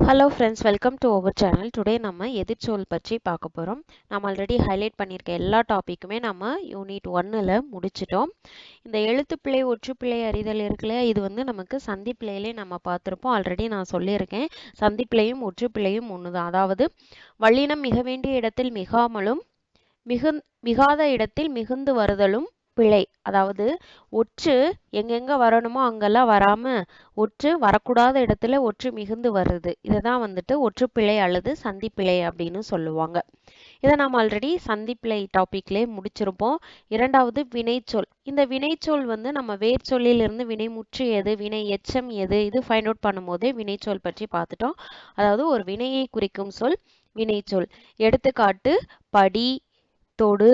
Hello friends welcome to our channel today நம்ம எதிர்ச்சொல் பற்றி பார்க்க போகிறோம் நம்ம ஆல்ரெடி ஹைலைட் பண்ணியிருக்க எல்லா டாப்பிக்குமே நம்ம யூனிட் ஒன்னில் முடிச்சிட்டோம். இந்த எழுத்துப்பிள்ளை ஒற்றுப்பிள்ளை அறிதல் இருக்குல்ல இது வந்து நமக்கு சந்திப்பிள்ளையிலே நம்ம பார்த்துருப்போம். ஆல்ரெடி நான் சொல்லியிருக்கேன். சந்திப்பிள்ளையும் ஒற்றுப்பிள்ளையும் ஒன்று தான் அதாவது வல்லினம் மிக வேண்டிய இடத்தில் மிகாமலும் மிகு மிகாத இடத்தில் மிகுந்து வருதலும் பிழை. அதாவது ஒற்று எங்கெங்க வரணுமோ அங்கெல்லாம் வராம ஒற்று வரக்கூடாத இடத்துல ஒற்று மிகுந்து வருது. இதை தான் வந்துட்டு பிழை அல்லது சந்திப்பிழை அப்படின்னு சொல்லுவாங்க. இதை நாம் ஆல்ரெடி சந்திப்பிழை டாபிக்லேயே முடிச்சிருப்போம். இரண்டாவது வினைச்சொல் இந்த வினைச்சொல் வந்து நம்ம வேர்ச்சொல்லிலிருந்து வினைமுற்று எது வினை எச்சம் எது இது ஃபைண்ட் அவுட் பண்ணும்போதே வினைச்சொல் பற்றி பார்த்துட்டோம். அதாவது ஒரு வினையை குறிக்கும் சொல் வினைச்சொல் எடுத்துக்காட்டு படி தொடு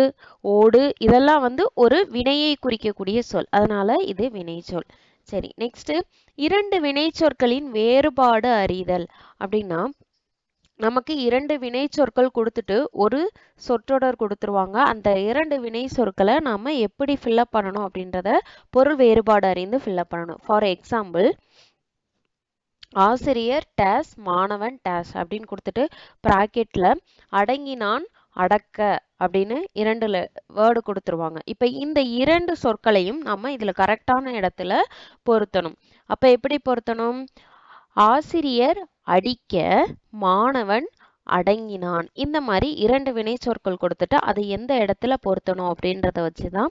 ஓடு இதெல்லாம் வந்து ஒரு வினையை குறிக்கக்கூடிய சொல். அதனால இது வினைச்சொல். சரி நெக்ஸ்ட் இரண்டு வினைச்சொற்களின் வேறுபாடு அறிதல். அப்படின்னா நமக்கு இரண்டு வினை சொற்கள் கொடுத்துட்டு ஒரு சொற்றொடர் கொடுத்துருவாங்க. அந்த இரண்டு வினை சொற்களை நாம எப்படி ஃபில்லப் பண்ணணும் அப்படின்றத பொருள் வேறுபாடு அறிந்து ஃபில்லப் பண்ணணும். ஃபார் எக்ஸாம்பிள் ஆசிரியர் டேஸ் மாணவன் டேஸ் அப்படின்னு கொடுத்துட்டு ப்ராக்கெட்ல அடங்கினான் அடக்க. அப்படின்னு இரண்டு வேர்டு கொடுத்துருவாங்க. இப்போ இந்த இரண்டு சொற்களையும் நம்ம இதில் கரெக்டான இடத்துல பொருத்தணும். அப்போ எப்படி பொருத்தணும்? ஆசிரியர் அடிக்க மாணவன் அடங்கினான். இந்த மாதிரி இரண்டு வினை சொற்கள் கொடுத்துட்டு அதை எந்த இடத்துல பொருத்தணும் அப்படின்றத வச்சு தான்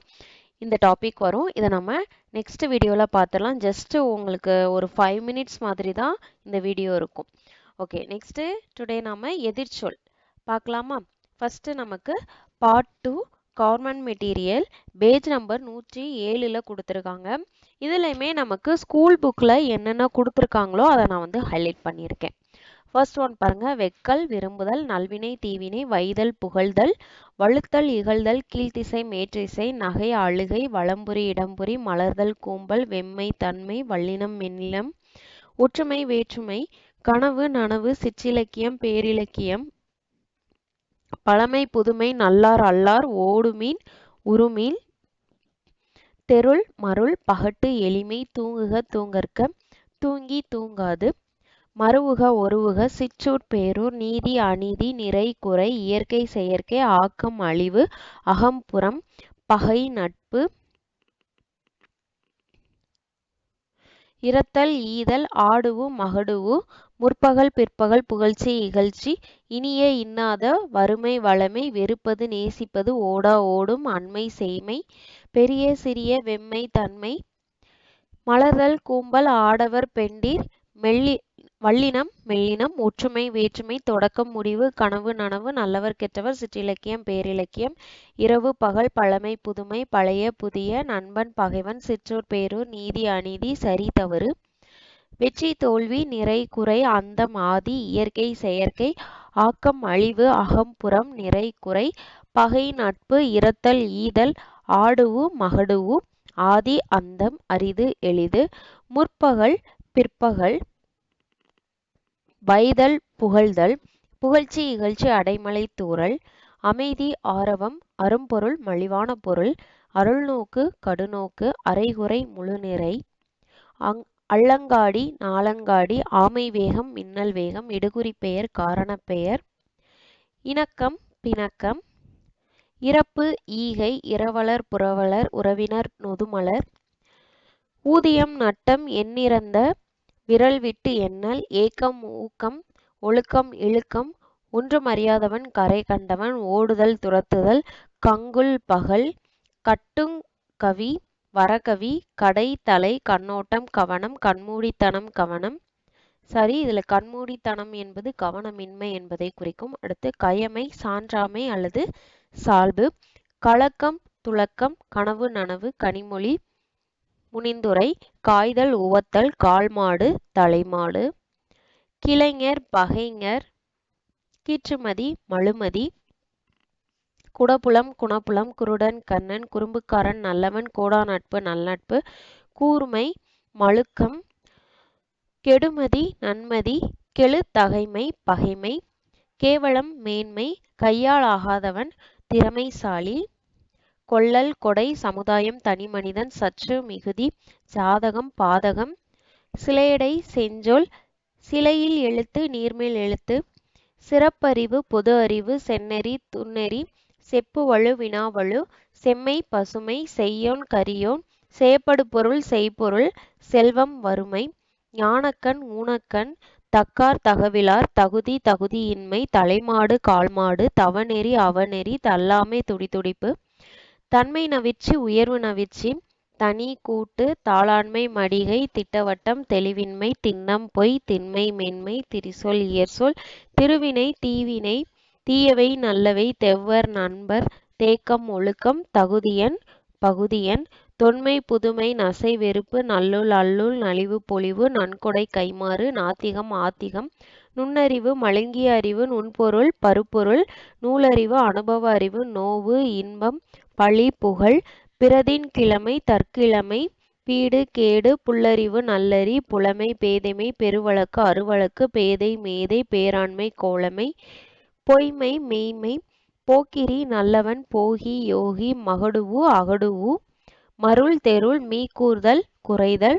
இந்த டாபிக் வரும். இதை நம்ம நெக்ஸ்ட் வீடியோவில் பார்த்துலாம் ஜஸ்ட்டு உங்களுக்கு ஒரு ஃபைவ் மினிட்ஸ் மாதிரி தான் இந்த வீடியோ இருக்கும். ஓகே நெக்ஸ்ட்டு டுடே நாம் எதிர்ச்சொல். பார்க்கலாமா? ஃபஸ்ட்டு நமக்கு part two government material page number நூற்றி ஏழில் கொடுத்துருக்காங்க. இதுலையுமே நமக்கு ஸ்கூல் புக்கில் என்னென்ன கொடுத்துருக்காங்களோ அதை நான் வந்து ஹைலைட் பண்ணியிருக்கேன். ஃபர்ஸ்ட் ஒன் பாருங்க வெக்கல் விரும்புதல் நல்வினை தீவினை வைதல் புகழ்தல் வழுத்தல் இகழ்தல் கீழ்த்திசை மேற்றிசை நகை அழுகை வளம்புரி இடம்புரி மலர்தல் கூம்பல் வெம்மை தன்மை வல்லினம் மென்னிலம் ஒற்றுமை வேற்றுமை கனவு நனவு சிற்றிலக்கியம் பேரிலக்கியம் பழமை புதுமை நல்லார் அல்லார் ஓடுமீன் உருமீன் தெருள் மருள் பகட்டு எளிமை தூங்குக தூங்கற்க தூங்கி தூங்காது மறுவுக ஒருவுக சிற்றூர் பேரூர் நீதி அநீதி நிறை குறை இயற்கை செயற்கை ஆக்கம் அழிவு அகம்புறம் பகை நட்பு இரத்தல் ஈதல் ஆடுவு மகடுவு முற்பகல் பிற்பகல் புகழ்ச்சி இகழ்ச்சி. இனிய இன்னாத வறுமை வளமை வெறுப்பது நேசிப்பது ஓடா ஓடும் அண்மை செய்மை. பெரிய சிறிய வெம்மை தன்மை. மலர்தல் கூம்பல் ஆடவர் பெண்டிர். மெல்லி வல்லினம் மெல்லினம். ஒற்றுமை வேற்றுமை தொடக்கம் முடிவு கனவு நனவு. நல்லவர் கெட்டவர் சிற்றிலக்கியம் பேரிலக்கியம். இரவு பகல் பழமை புதுமை. பழைய புதிய நண்பன் பகைவன். சிற்றூர் பேரூர் நீதி அநீதி சரி தவறு. வெற்றி தோல்வி நிறை குறை அந்தம் ஆதி இயற்கை செயற்கை ஆக்கம் அழிவு அகம்புறம் நிறை குறை பகை நட்பு இரத்தல் ஈதல் ஆடுவு மகடுவு ஆதி அந்தம் அரிது எளிது முற்பகல் பிற்பகல் வைதல் புகழ்தல் புகழ்ச்சி இகழ்ச்சி அடைமலை தூறல் அமைதி ஆரவம் அரும்பொருள் மலிவான பொருள் அருள்நோக்கு கடுநோக்கு அரைகுறை முழுநிறை அங் அள்ளங்காடி நாளங்காடி ஆமை வேகம் மின்னல் வேகம் இடுகுறி பெயர் காரணப்பெயர் இணக்கம் பிணக்கம். இறப்பு ஈகை இரவலர் புறவலர் உறவினர் நொதுமலர். ஊதியம் நட்டம் எண்ணிறந்த விரல் விட்டு எண்ணல் ஏக்கம் ஊக்கம். ஒழுக்கம் இழுக்கம். ஒன்றும் அறியாதவன் கரை கண்டவன். ஓடுதல் துரத்துதல். கங்குல் பகல். கட்டுங் கவி. வரகவி கடை தலை கண்ணோட்டம் கவனம் கண்மூடித்தனம் கவனம். சரி இதுல கண்மூடித்தனம் என்பது கவனமின்மை என்பதை குறிக்கும். அடுத்து கயமை சான்றாமை அல்லது சால்பு. கலக்கம் துளக்கம் கனவு நனவு கனிமொழி. முனிந்துரை காய்தல் உவத்தல் கால்மாடு தலைமாடு. கிளைஞர் பகைஞர். கீற்றுமதி மழுமதி. குடபுலம் குணப்புலம் குருடன் கண்ணன் குறும்புக்காரன் நல்லவன் கோடா நட்பு நல்லநட்பு கூர்மை மழுக்கம் கெடுமதி நன்மதி கெழு தகைமை பகைமை கேவலம் மேன்மை கையால் ஆகாதவன் திறமைசாலி கொள்ளல் கொடை சமுதாயம் தனிமனிதன் சற்று மிகுதி ஜாதகம் பாதகம் சிலையடை செஞ்சொல் சிலையில் எழுத்து நீர்மேல் எழுத்து சிறப்பறிவு பொது அறிவு செந்நெறி துண்ணெறி செப்புவழு வினாவழு செம்மை பசுமை செய்யோன் கரியோன் செயப்படு பொருள் செய்பொருள் செல்வம் வறுமை ஞானக்கண் ஊனக்கண் தக்கார் தகவிலார் தகுதி தகுதியின்மை தலைமாடு கால்மாடு தவநெறி அவநெறி தள்ளாமை துடிதுடிப்பு தன்மை நவிச்சி உயர்வு நவிச்சி தனி கூட்டு தாளாண்மை மடிகை திட்டவட்டம் தெளிவின்மை திண்ணம் பொய் திண்மை மென்மை திரிசொல் இயற்சொல் திருவினை தீவினை தீயவை நல்லவை தெவ்வர் நண்பர் தேக்கம் ஒழுக்கம் தகுதியன் பகுதியன் தொன்மை புதுமை நசை வெறுப்பு நல்லுள் அல்லுள் நலிவு பொலிவு நன்கொடை கைமாறு நாத்திகம் ஆத்திகம் நுண்ணறிவு மழுங்கிய அறிவு நுண்பொருள் பருப்பொருள் நூலறிவு அனுபவ அறிவு நோவு இன்பம் பழி புகழ் பிரதின் கிழமை தற்கிழமை பீடு கேடு புல்லறிவு நல்லறி புலமை பேதைமை பெருவழக்கு அருவழக்கு பேதை மேதை பேராண்மை கோளமை பொய்மை மெய்மை போக்கிரி நல்லவன் போகி யோகி மகடுவு அகடுவு மருள் தெருள் மீக்கூர்தல் குறைதல்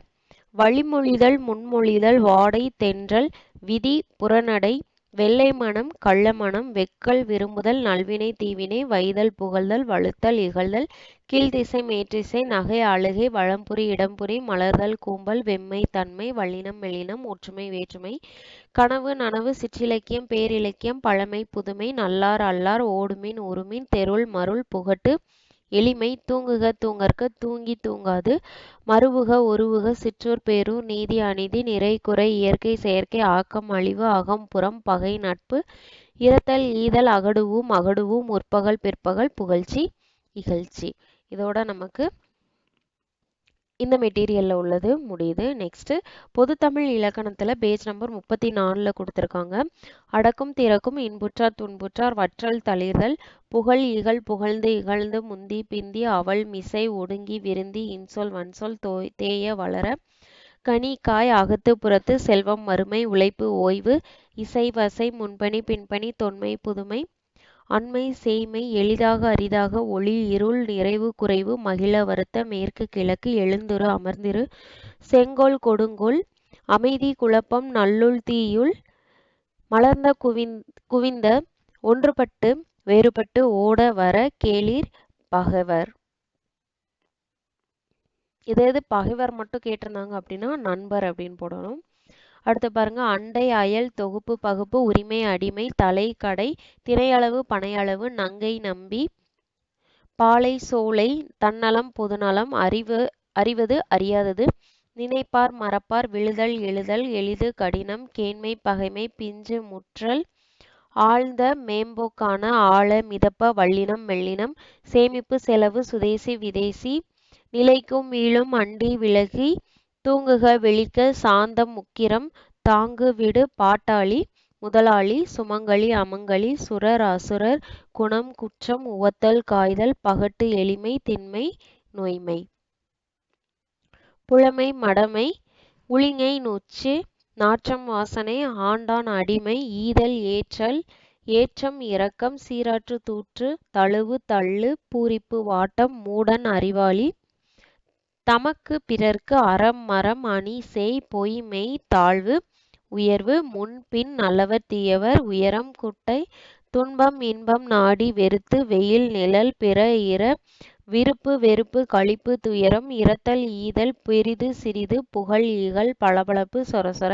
வழிமொழிதல் முன்மொழிதல் வாடை தென்றல் விதி புறநடை வெள்ளை மனம் கள்ள மனம் வெக்கல் விரும்புதல் நல்வினை தீவினை வைதல் புகழ்தல் வழுத்தல் இகழ்தல் கீழ்த்திசை மேற்றிசை நகை அழுகை வளம்புரி இடம்புரி மலர்தல் கூம்பல் வெம்மை தன்மை வல்லினம் மெலினம் ஒற்றுமை வேற்றுமை கனவு நனவு சிற்றிலக்கியம் பேரிலக்கியம் பழமை புதுமை நல்லார் அல்லார் ஓடுமின் உருமின் தெருள் மருள் புகட்டு எளிமை தூங்குக தூங்கற்க தூங்கி தூங்காது. மறுவுக ஒருவுக சிற்றூர் பேரூர் நீதி அநீதி நிறை குறை இயற்கை செயற்கை ஆக்கம் அழிவு அகம் புறம் பகை நட்பு இரத்தல் ஈதல் அகடுவும் அகடுவும் முற்பகல் பிற்பகல் புகழ்ச்சி இகழ்ச்சி. இதோட நமக்கு இந்த மெட்டீரியலில் உள்ளது முடியுது. நெக்ஸ்ட்டு பொதுத்தமிழ் இலக்கணத்தில் பேஜ் நம்பர் முப்பத்தி நாலில் கொடுத்துருக்காங்க. அடக்கும் திறக்கும் இன்புற்றார் துன்புற்றார் வற்றல் தளிர்தல் புகழ் இகழ் புகழ்ந்து இகழ்ந்து முந்தி பிந்தி அவள் மிசை ஒடுங்கி விருந்தி இன்சொல் வன்சொல் தோ தேய வளர கனி காய் அகத்து புறத்து செல்வம் மறுமை உழைப்பு ஓய்வு இசை வசை முன்பணி பின்பணி தொன்மை புதுமை அண்மை சேய்மை எளிதாக அரிதாக ஒளி இருள் நிறைவு குறைவு மகிழ வருத்த மேற்கு கிழக்கு எழுந்துரு அமர்ந்திரு. செங்கோல் கொடுங்கோல் அமைதி குழப்பம் நல்லுள் தீயுள் மலர்ந்த குவிந் குவிந்த ஒன்றுபட்டு வேறுபட்டு ஓட வர கேளிர் பகைவர். இதே இது பகைவர் மட்டும் கேட்டிருந்தாங்க அப்படின்னா நண்பர் அப்படின்னு போடணும். அடுத்து பாருங்க அண்டை அயல் தொகுப்பு பகுப்பு உரிமை அடிமை தலை கடை திரையளவு பனையளவு நங்கை நம்பி பாலை சோலை தன்னலம் பொதுநலம் அறிவு அறிவது அறியாதது நினைப்பார் மறப்பார் விழுதல் எழுதல் எளிது கடினம் கேண்மை பகைமை பிஞ்சு முற்றல் ஆழ்ந்த மேம்போக்கான ஆழ மிதப்ப வள்ளினம் மெல்லினம் சேமிப்பு செலவு சுதேசி விதேசி நிலைக்கும் வீழும் அண்டி விலகி தூங்குக விழிக்க சாந்தம் முக்கிரம் தாங்கு விடு பாட்டாளி முதலாளி சுமங்கலி அமங்கலி சுரர் அசுரர் குணம் குற்றம் உவத்தல் காய்தல் பகட்டு எளிமை திண்மை நோய்மை. புலமை மடமை உளிங்கை நொச்சு நாற்றம் வாசனை ஆண்டான் அடிமை ஈதல் ஏற்றல் ஏற்றம் இரக்கம் சீராற்று தூற்று தழுவு தள்ளு பூரிப்பு வாட்டம் மூடன் அறிவாளி தமக்கு பிறர்க்கு அறம் மரம் அணி செய் பொய் மெய் தாழ்வு உயர்வு முன் பின் நல்லவர் தீயவர் உயரம் குட்டை துன்பம் இன்பம் நாடி வெறுத்து வெயில் நிழல் பிற இர விருப்பு வெறுப்பு களிப்பு துயரம் இரத்தல் ஈதல் பெரிது சிறிது புகழ் இகழ் பளபளப்பு சொரசொர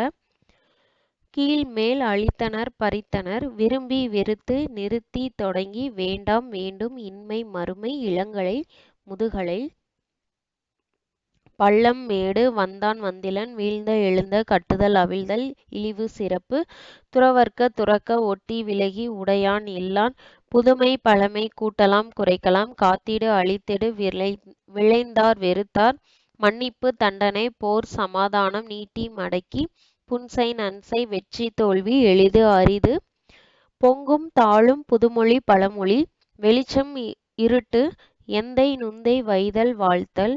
கீழ் மேல் அழித்தனர் பறித்தனர் விரும்பி வெறுத்து நிறுத்தி தொடங்கி வேண்டாம் வேண்டும் இன்மை மறுமை இளங்கலை முதுகலை பள்ளம் மேடு வந்தான் வந்திலன் வீழ்ந்த எழுந்த கட்டுதல் அவிழ்தல் இழிவு சிறப்பு. துறவர்க்க துறக்க ஒட்டி விலகி உடையான் இல்லான் புதுமை பழமை கூட்டலாம் குறைக்கலாம் காத்திடு அழித்திடு விளை விளைந்தார் வெறுத்தார். மன்னிப்பு தண்டனை போர் சமாதானம் நீட்டி மடக்கி புன்சை நன்சை வெற்றி தோல்வி எளிது அரிது. பொங்கும் தாழும் புதுமொழி பழமொழி வெளிச்சம் இருட்டு எந்தை நுந்தை வைதல் வாழ்த்தல்.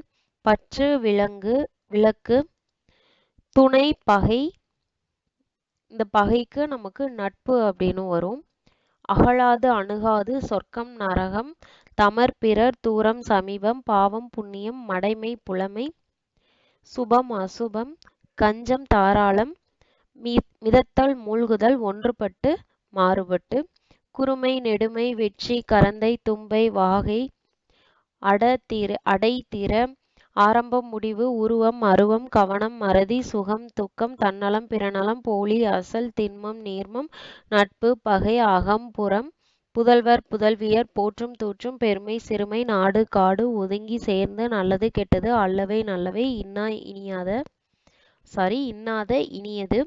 பற்று விலங்கு விளக்கு துணை பகை. இந்த பகைக்கு நமக்கு நட்பு அப்படின்னு வரும். அகலாது அணுகாது சொர்க்கம் நரகம் தமர் பிறர் தூரம் சமீபம் பாவம் புண்ணியம் மடைமை புலமை சுபம் அசுபம் கஞ்சம் தாராளம் மீ மிதத்தல் மூழ்குதல் ஒன்றுபட்டு மாறுபட்டு குறுமை நெடுமை வெற்றி கரந்தை தும்பை வாகை அடத்திர அடைத்திற ஆரம்பம் முடிவு உருவம் அருவம் கவனம் மறதி சுகம் துக்கம் தன்னலம் பிறநலம் போலி அசல் திண்மம் நீர்மம் நட்பு பகை அகம் புறம் புதல்வர் புதல்வியர் போற்றும் தூற்றும் பெருமை சிறுமை நாடு காடு ஒதுங்கி சேர்ந்து நல்லது கெட்டது அல்லவை நல்லவை இன்னா இனியாத சாரி இன்னாத இனியது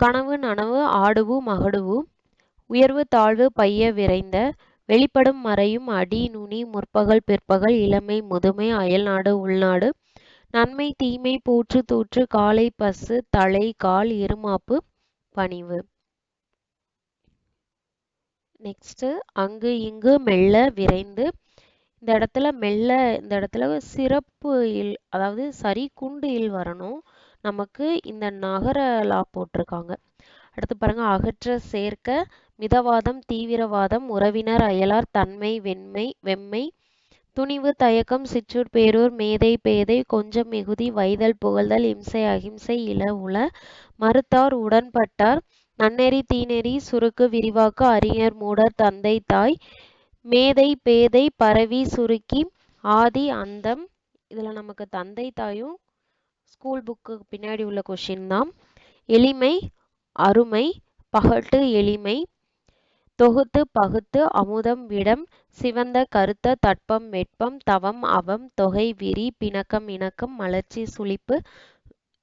கனவு நனவு ஆடுவு மகடுவு உயர்வு தாழ்வு பைய விரைந்த வெளிப்படும் மறையும் அடி நுனி முற்பகல் பிற்பகல் இளமை முதுமை அயல்நாடு உள்நாடு நன்மை தீமை பூற்று தூற்று காலை பசு தலை கால் இருமாப்பு பணிவு. நெக்ஸ்ட் அங்கு இங்கு மெல்ல விரைந்து. இந்த இடத்துல மெல்ல இந்த இடத்துல சிறப்பு இல் அதாவது சரி குண்டு இல் வரணும். நமக்கு இந்த நகர லா போட்டிருக்காங்க. அடுத்து பாருங்க அகற்ற சேர்க்க மிதவாதம் தீவிரவாதம் உறவினர் அயலார் தன்மை வெண்மை வெம்மை துணிவு தயக்கம் சிற்றூர் பேரூர் மேதை பேதை கொஞ்சம் மிகுதி வைதல் புகழ்தல் இம்சை அகிம்சை இள உல மறுத்தார் உடன்பட்டார் நன்னெறி தீநெறி சுருக்கு விரிவாக்கு அறிஞர் மூடர் தந்தை தாய் மேதை பேதை பரவி சுருக்கி ஆதி அந்தம் இதில் நமக்கு தந்தை தாயும் ஸ்கூல் புக்கு பின்னாடி உள்ள கொஷின் தான். எளிமை அருமை பகட்டு எளிமை தொகுத்து பகுத்து அமுதம் விடம் சிவந்த கருத்த தட்பம் வெட்பம் தவம் அவம் தொகை விரி பிணக்கம் இணக்கம் மலர்ச்சி சுழிப்பு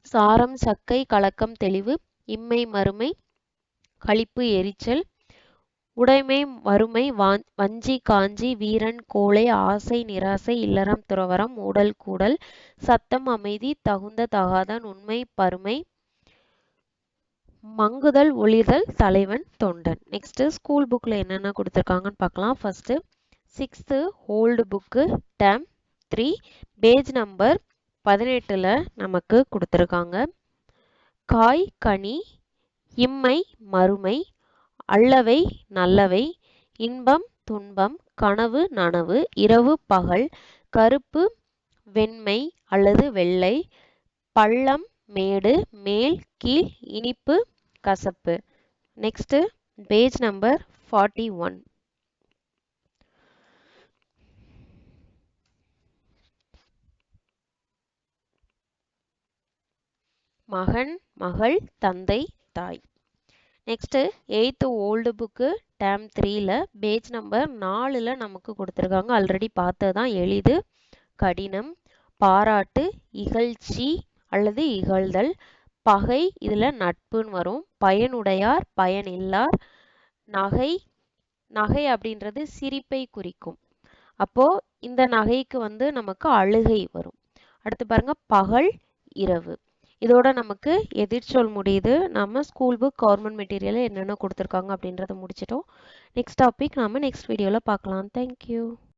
சாரம் சக்கை கலக்கம் தெளிவு இம்மை மறுமை களிப்பு எரிச்சல் உடைமை வறுமை வஞ்சி காஞ்சி வீரன் கோளை ஆசை நிராசை இல்லறம் துறவரம் உடல் கூடல் சத்தம் அமைதி தகுந்த தகாதான் உண்மை பருமை மங்குதல் ஒளிதல் தலைவன் தொண்டன். நெக்ஸ்ட் ஸ்கூல் புக்கில் என்னென்ன கொடுத்துருக்காங்கன்னு பார்க்கலாம். First sixth old book term three page number பதினெட்டில் நமக்கு கொடுத்துருக்காங்க. காய் கனி இம்மை மறுமை அல்லவை நல்லவை இன்பம் துன்பம் கனவு நனவு இரவு பகல் கருப்பு வெண்மை அல்லது வெள்ளை பள்ளம் மேடு மேல் கீழ் இனிப்பு கசப்பு. Next page number forty one மகன் மகள் தந்தை தாய். Next eighth old book term த்ரீல பேஜ் நம்பர் நாலில் நமக்கு கொடுத்துருக்காங்க. ஆல்ரெடி பார்த்தது தான் எளிது கடினம் பாராட்டு இகழ்ச்சி அல்லது இகழ்தல். பகை இதில் நட்புன்னு வரும். பயனுடையார் பயனில்லார் நகை நகை அப்படின்றது சிரிப்பை குறிக்கும். அப்போ இந்த நகைக்கு வந்து நமக்கு அழுகை வரும். அடுத்து பாருங்க பகல் இரவு. இதோட நமக்கு எதிர்ச்சொல் முடியுது. நம்ம ஸ்கூல் புக் கவர்மெண்ட் மெட்டீரியல் என்னென்ன கொடுத்துருக்காங்க அப்படின்றத முடிச்சிட்டோம். நெக்ஸ்ட் டாபிக் நம்ம நெக்ஸ்ட் வீடியோவில் பார்க்கலாம். தேங்க்யூ